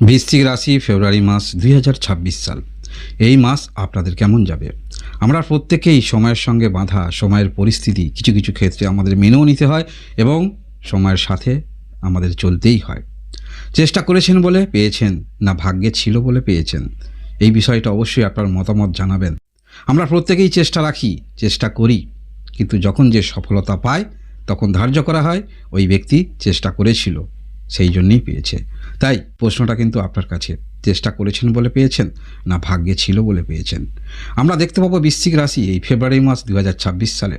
বৃশ্চিক রাশি, ফেব্রুয়ারি মাস দুই হাজার ছাব্বিশ সাল। এই মাস আপনাদের কেমন যাবে? আমরা প্রত্যেকেই সময়ের সঙ্গে বাঁধা, সময়ের পরিস্থিতি, কিছু কিছু ক্ষেত্রে আমাদের মেনেও নিতে হয় এবং সময়ের সাথে আমাদের চলতেই হয়। চেষ্টা করেছেন বলে পেয়েছেন, না ভাগ্যে ছিল বলে পেয়েছেন। এই বিষয়টা অবশ্যই আপনার মতামত জানাবেন। আমরা প্রত্যেকেই চেষ্টা রাখি, চেষ্টা করি। কিন্তু যখন যে সফলতা পায়, তখন ধার্য করা হয়, ওই ব্যক্তি চেষ্টা করেছিল, সেই জন্যই পেয়েছে। তাই প্রশ্নটা কিন্তু আপনার কাছে চেষ্টা করেছেন বলে পেয়েছেন, না ভাগ্যে ছিল বলে পেয়েছেন। আমরা দেখতে পাবো বৃশ্চিক রাশি এই ফেব্রুয়ারি মাস দু হাজার ছাব্বিশ সালে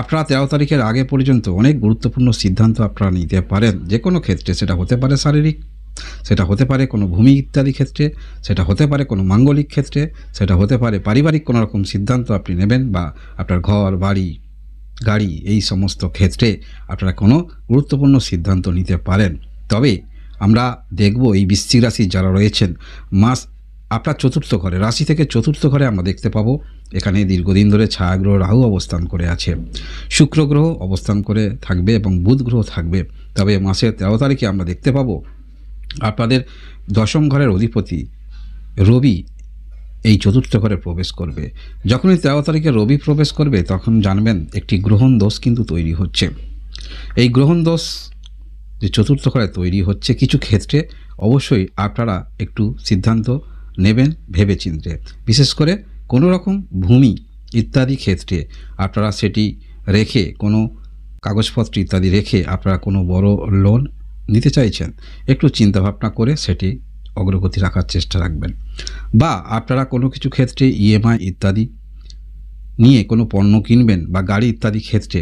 আপনারা তেরো তারিখের আগে পর্যন্ত অনেক গুরুত্বপূর্ণ সিদ্ধান্ত আপনারা নিতে পারেন, যে কোনো ক্ষেত্রে। সেটা হতে পারে শারীরিক, সেটা হতে পারে কোনো ভূমি ইত্যাদি ক্ষেত্রে, সেটা হতে পারে কোনো মাঙ্গলিক ক্ষেত্রে, সেটা হতে পারে পারিবারিক কোনো রকম সিদ্ধান্ত আপনি নেবেন বা আপনার ঘর, বাড়ি, গাড়ি, এই সমস্ত ক্ষেত্রে আপনারা কোনো গুরুত্বপূর্ণ সিদ্ধান্ত নিতে পারেন। তবে আমরা দেখব এই বৃশ্চিক রাশি যারা রয়েছেন। মাস আপনার চতুর্থ ঘরে, রাশি থেকে চতুর্থ ঘরে আমরা দেখতে পাবো, এখানে দীর্ঘদিন ধরে ছায়াগ্রহ রাহু অবস্থান করে আছে। শুক্র গ্রহ অবস্থান করে থাকবে এবং বুধ গ্রহ থাকবে। তবে মাসের তেরো তারিখে আমরা দেখতে পাবো, আপনাদের দশম ঘরের অধিপতি রবি এই চতুর্থ ঘরে প্রবেশ করবে। যখনই তেরো তারিখে রবি প্রবেশ করবে, তখন জানবেন একটি গ্রহণ দোষ কিন্তু তৈরি হচ্ছে। এই গ্রহণ দোষ যে চতুর্থ ঘরে তৈরি হচ্ছে কিছু ক্ষেত্রে অবশ্যই আপনারা একটু সিদ্ধান্ত নেবেন ভেবে চিনতে বিশেষ করে কোনো রকম ভূমি ইত্যাদি ক্ষেত্রে আপনারা সেটি রেখে, কোনো কাগজপত্র ইত্যাদি রেখে আপনারা কোনো বড় লোন নিতে চাইছেন, একটু চিন্তাভাবনা করে সেটি অগ্রগতি রাখার চেষ্টা রাখবেন। বা আপনারা কোনো কিছু ক্ষেত্রে ইএমআই ইত্যাদি নিয়ে কোনো পণ্য কিনবেন বা গাড়ি ইত্যাদি ক্ষেত্রে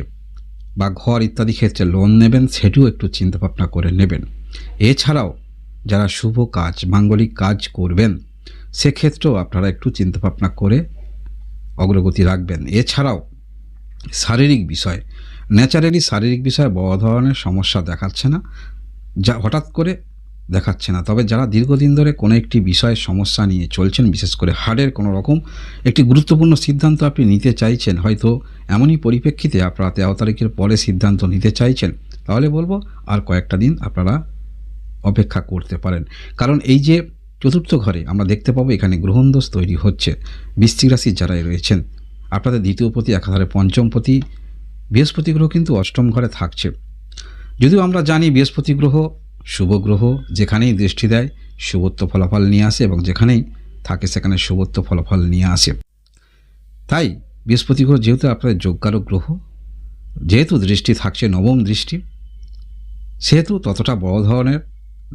বা ঘর ইত্যাদি ক্ষেত্রে লোন নেবেন, সেটিও একটু চিন্তাভাবনা করে নেবেন। এছাড়াও যারা শুভ কাজ, মাঙ্গলিক কাজ করবেন, সেক্ষেত্রেও আপনারা একটু চিন্তাভাবনা করে অগ্রগতি রাখবেন। এছাড়াও শারীরিক বিষয়, ন্যাচারালি শারীরিক বিষয়ে বড় ধরনের সমস্যা দেখাচ্ছে না। যা হঠাৎ করে দেখাচ্ছে না। তবে যারা দীর্ঘদিন ধরে কোনো একটি বিষয়ের সমস্যা নিয়ে চলছেন, বিশেষ করে হার্টের কোনো রকম, একটি গুরুত্বপূর্ণ সিদ্ধান্ত আপনি নিতে চাইছেন, হয়তো এমনই পরিপ্রেক্ষিতে আপনারা তেরো তারিখের পরে সিদ্ধান্ত নিতে চাইছেন, তাহলে বলব আর কয়েকটা দিন আপনারা অপেক্ষা করতে পারেন। কারণ এই যে চতুর্থ ঘরে আমরা দেখতে পাবো এখানে গ্রহণদোষ তৈরি হচ্ছে, বৃশ্চিক রাশির যারাই রয়েছেন, আপনাদের দ্বিতীয় পতি একাধারে পঞ্চম পতি, বৃহস্পতি গ্রহ কিন্তু অষ্টম ঘরে থাকছে। যদিও আমরা জানি বৃহস্পতি গ্রহ শুভ গ্রহ যেখানেই দৃষ্টি দেয়, শুভত্ব ফলাফল নিয়ে আসে এবং যেখানেই থাকে সেখানে শুভত্ব ফলাফল নিয়ে আসে। তাই বৃহস্পতি গ্রহ যেহেতু আপনাদের যোগ্যারক গ্রহ, যেহেতু দৃষ্টি থাকছে নবম দৃষ্টি, সেহেতু ততটা বড় ধরনের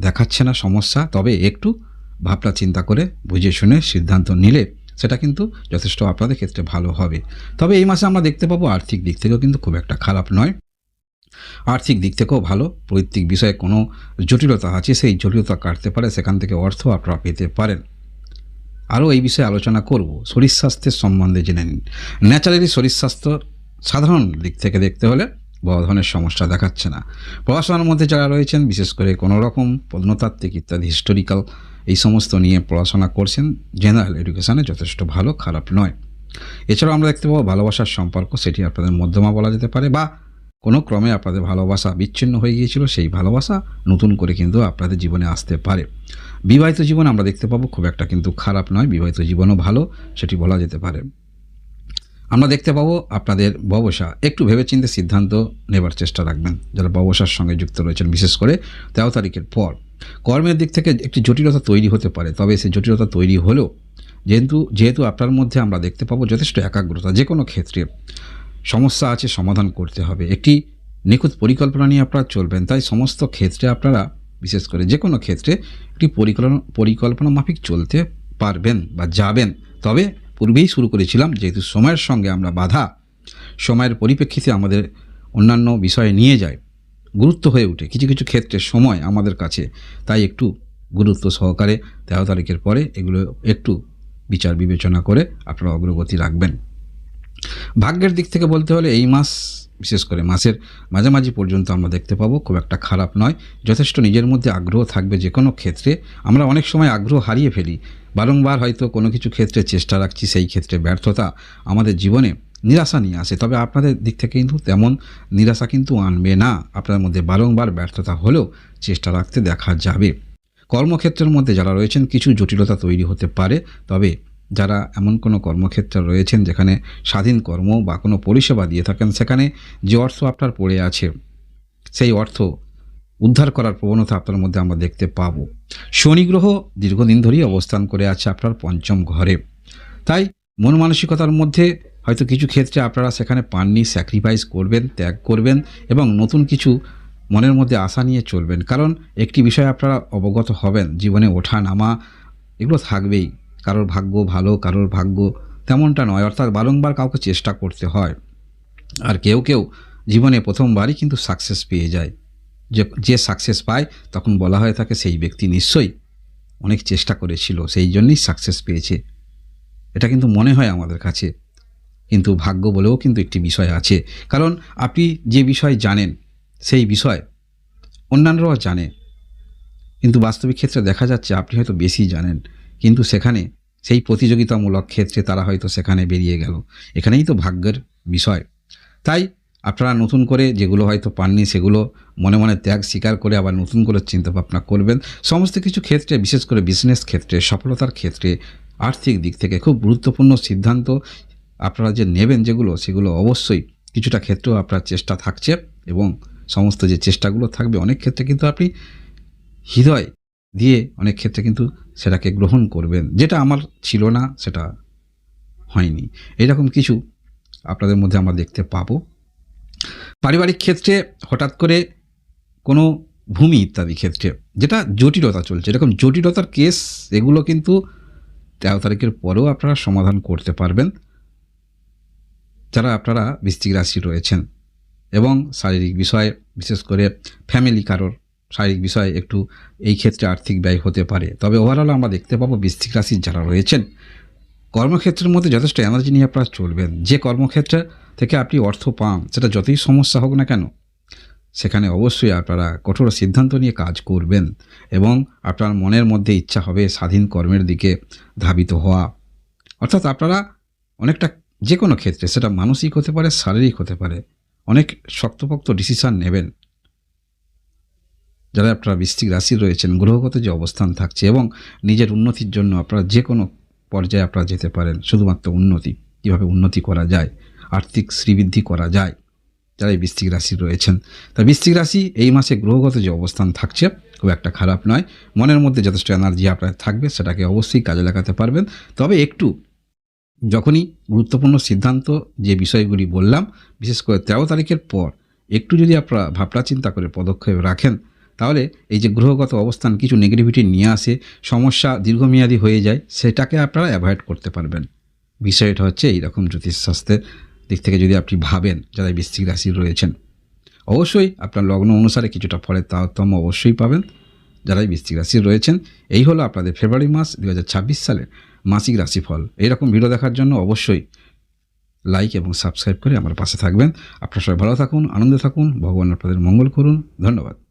দেখাচ্ছে না সমস্যা, তবে একটু ভাবনা চিন্তা করে বুঝে শুনে সিদ্ধান্ত নিলে সেটা কিন্তু যথেষ্ট আপনাদের ক্ষেত্রে ভালো হবে। তবে এই মাসে আমরা দেখতে পাবো আর্থিক দিক থেকেও কিন্তু খুব একটা খারাপ নয়। আর্থিক দিক থেকেও ভালো, পৈতৃক বিষয়ে কোনো জটিলতা আছে, সেই জটিলতা কাটতে পারে, সেখান থেকে অর্থ আপনারা পেতে পারেন। আরও এই বিষয়ে আলোচনা করব। শরীর স্বাস্থ্যের সম্বন্ধে জেনে নিন। ন্যাচারালি শরীর স্বাস্থ্য সাধারণ দিক থেকে দেখতে হলে বড় ধরনের সমস্যা দেখাচ্ছে না। পড়াশোনার মধ্যে যারা রয়েছেন, বিশেষ করে কোনো রকম প্রত্নতাত্ত্বিক ইত্যাদি হিস্টোরিক্যাল এই সমস্ত নিয়ে পড়াশোনা করছেন জেনারেল এডুকেশানে যথেষ্ট ভালো, খারাপ নয়। এছাড়াও আমরা দেখতে পাবো ভালোবাসার সম্পর্ক, সেটি আপনাদের মধ্যমা বলা যেতে পারে, বা কোনো ক্রমে আপনাদের ভালোবাসা বিচ্ছিন্ন হয়ে গিয়েছিল, সেই ভালোবাসা নতুন করে কিন্তু আপনাদের জীবনে আসতে পারে। বিবাহিত জীবন আমরা দেখতে পাবো খুব একটা কিন্তু খারাপ নয়, বিবাহিত জীবনও ভালো, সেটি বলা যেতে পারে। আমরা দেখতে পাবো আপনাদের ব্যবসা একটু ভেবেচিন্তে সিদ্ধান্ত নেবার চেষ্টা রাখবেন। যারা ব্যবসার সঙ্গে যুক্ত রয়েছেন, বিশেষ করে তেরো তারিখের পর। কর্মের দিক থেকে একটি জটিলতা তৈরি হতে পারে, তবে সেই জটিলতা তৈরি হলেও যেহেতু যেহেতু আপনার মধ্যে আমরা দেখতে পাবো যথেষ্ট একাগ্রতা যে কোনো ক্ষেত্রে। সমস্যা আছে, সমাধান করতে হবে। একটি নিখুঁত পরিকল্পনা নিয়ে আপনারা চলবেন, তাই সমস্ত ক্ষেত্রে আপনারা, বিশেষ করে যে কোনো ক্ষেত্রে, একটি পরিকল্পনা পরিকল্পনা মাফিক চলতে পারবেন বা যাবেন। তবে পূর্বেই শুরু করেছিলাম, যেহেতু সময়ের সঙ্গে আমরা বাধা, সময়ের পরিপ্রেক্ষিতে আমাদের অন্যান্য বিষয়ে নিয়ে যায়, গুরুত্ব হয়ে ওঠে। কিছু কিছু ক্ষেত্রে সময় আমাদের কাছে, তাই একটু গুরুত্ব সহকারে তেরো তারিখের পরে এগুলো একটু বিচার বিবেচনা করে আপনারা অগ্রগতি রাখবেন। ভাগ্যের দিক থেকে বলতে হলে এই মাস, বিশেষ করে মাসের মাঝামাঝি পর্যন্ত আমরা দেখতে পাবো, খুব একটা খারাপ নয়। যথেষ্ট নিজের মধ্যে আগ্রহ থাকবে যে কোনো ক্ষেত্রে। আমরা অনেক সময় আগ্রহ হারিয়ে ফেলি। বারংবার হয়তো কোনো কিছু ক্ষেত্রে চেষ্টা রাখছি, সেই ক্ষেত্রে ব্যর্থতা আমাদের জীবনে নিরাশা নিয়ে আসে। তবে আপনাদের দিক থেকে কিন্তু তেমন নিরাশা কিন্তু আনবে না। আপনার মধ্যে বারংবার ব্যর্থতা হলেও চেষ্টা রাখতে দেখা যাবে। কর্মক্ষেত্রের মধ্যে যারা রয়েছেন, কিছু জটিলতা তৈরি হতে পারে। তবে যারা এমন কোনো কর্মক্ষেত্রে রয়েছেন যেখানে স্বাধীন কর্ম বা কোনো পরিষেবা দিয়ে থাকেন, সেখানে যে অর্থ আপনার পড়ে আছে, সেই অর্থ উদ্ধার করার প্রবণতা আপনার মধ্যে আমরা দেখতে পাবো। শনি গ্রহ দীর্ঘদিন ধরেই অবস্থান করে আছে আপনার পঞ্চম ঘরে। তাই মন মানসিকতার মধ্যে হয়তো কিছু ক্ষেত্রে আপনারা সেখানে পাননি স্যাক্রিফাইস করবেন, ত্যাগ করবেন এবং নতুন কিছু মনের মধ্যে আশা নিয়ে চলবেন। কারণ একটি বিষয়ে আপনারা অবগত হবেন, জীবনে ওঠা নামা এগুলো থাকবেই। কারোর ভাগ্য ভালো, কারোর ভাগ্য তেমনটা নয়। অর্থাৎ বারংবার কাউকে চেষ্টা করতে হয়। আর কেউ কেউ জীবনে প্রথমবারই কিন্তু সাকসেস পেয়ে যায়। যে যে সাকসেস পায়, তখন বলা হয়ে থাকে সেই ব্যক্তি নিশ্চয়ই অনেক চেষ্টা করেছিল, সেই জন্যই সাকসেস পেয়েছে। এটা কিন্তু মনে হয় আমাদের কাছে। কিন্তু ভাগ্য বলেও কিন্তু একটি বিষয় আছে। কারণ আপনি যে বিষয় জানেন, সেই বিষয় অন্যান্যরাও জানে। কিন্তু বাস্তবিক ক্ষেত্রে দেখা যাচ্ছে আপনি হয়তো বেশি জানেন। কিন্তু সেখানে সেই প্রতিযোগিতামূলক ক্ষেত্রে তারা হয়তো সেখানে বেরিয়ে গেল। এখানেই তো ভাগ্যের বিষয়। তাই আপনারা নতুন করে যেগুলো হয়তো পাননি সেগুলো মনে মনে ত্যাগ স্বীকার করে আবার নতুন করে চিন্তাভাবনা করবেন। সমস্ত কিছু ক্ষেত্রে, বিশেষ করে বিজনেস ক্ষেত্রে, সফলতার ক্ষেত্রে, আর্থিক দিক থেকে খুব গুরুত্বপূর্ণ সিদ্ধান্ত আপনারা যে নেবেন যেগুলো, সেগুলো অবশ্যই কিছুটা ক্ষেত্রেও আপনার চেষ্টা থাকছে এবং সমস্ত যে চেষ্টাগুলো থাকবে, অনেক ক্ষেত্রে কিন্তু আপনি হৃদয় দিয়ে অনেক ক্ষেত্রে কিন্তু সেটাকে গ্রহণ করবেন। যেটা আমার ছিল না, সেটা হয়নি। এরকম কিছু আপনাদের মধ্যে আমরা দেখতে পাবো। পারিবারিক ক্ষেত্রে হঠাৎ করে কোনো ভূমি ইত্যাদি ক্ষেত্রে যেটা জটিলতা চলছে, এরকম জটিলতার কেস, এগুলো কিন্তু তেরো তারিখের পরেও আপনারা সমাধান করতে পারবেন। যারা আপনারা বৃশ্চিক রাশি রয়েছেন এবং শারীরিক বিষয়ে, বিশেষ করে ফ্যামিলি কারোর শারীরিক বিষয়ে একটু এই ক্ষেত্রে আর্থিক ব্যয় হতে পারে। তবে ওভারঅল আমরা দেখতে পাবো বৃশ্চিক রাশির যারা রয়েছেন, কর্মক্ষেত্রের মধ্যে যথেষ্ট এনার্জি নিয়ে আপনারা চলবেন। যে কর্মক্ষেত্রে থেকে আপনি অর্থ পান, সেটা যতই সমস্যা হোক না কেন, সেখানে অবশ্যই আপনারা কঠোর সিদ্ধান্ত নিয়ে কাজ করবেন এবং আপনার মনের মধ্যে ইচ্ছা হবে স্বাধীন কর্মের দিকে ধাবিত হওয়া। অর্থাৎ আপনারা অনেকটা যে কোনো ক্ষেত্রে, সেটা মানসিক হতে পারে, শারীরিক হতে পারে, অনেক শক্তপোক্ত ডিসিশান নেবেন। যারা আপনারা বৃশ্চিক রাশি রয়েছেন, গ্রহগত যে অবস্থান থাকছে এবং নিজের উন্নতির জন্য আপনারা যে কোনো পর্যায়ে আপনারা যেতে পারেন, শুধুমাত্র উন্নতি, কীভাবে উন্নতি করা যায়, আর্থিক শ্রীবৃদ্ধি করা যায়, যারা এই বৃশ্চিক রাশি রয়েছেন। তা বৃশ্চিক রাশি এই মাসে গ্রহগত যে অবস্থান থাকছে, খুব একটা খারাপ নয়। মনের মধ্যে যথেষ্ট এনার্জি আপনার থাকবে, সেটাকে অবশ্যই কাজে লাগাতে পারবেন। তবে একটু যখনই গুরুত্বপূর্ণ সিদ্ধান্ত যে বিষয়গুলি বললাম, বিশেষ করে তেরো তারিখের পর একটু যদি আপনারা ভাবনা চিন্তা করে পদক্ষেপ রাখেন তাহলে এই যে গ্রহগত অবস্থান কিছু নেগেটিভিটি নিয়ে আসে, সমস্যা দীর্ঘমেয়াদী হয়ে যায়, সেটাকে আপনারা অ্যাভয়েড করতে পারবেন। বিষয়টা হচ্ছে এইরকম জ্যোতিষশাস্ত্রের দিক থেকে যদি আপনি ভাবেন যারা বৃশ্চিক রাশি রয়েছেন, অবশ্যই আপনার লগ্ন অনুসারে কিছুটা ফলের তারতম্য অবশ্যই পাবেন। যারাই বৃশ্চিক রাশি রয়েছেন, এই হলো আপনাদের ফেব্রুয়ারি মাস দু হাজার ছাব্বিশ সালের মাসিক রাশিফল। এইরকম ভিডিও দেখার জন্য অবশ্যই লাইক এবং সাবস্ক্রাইব করে আমার পাশে থাকবেন। আপনারা সবাই ভালো থাকুন, আনন্দে থাকুন, ভগবান আপনাদের মঙ্গল করুন। ধন্যবাদ।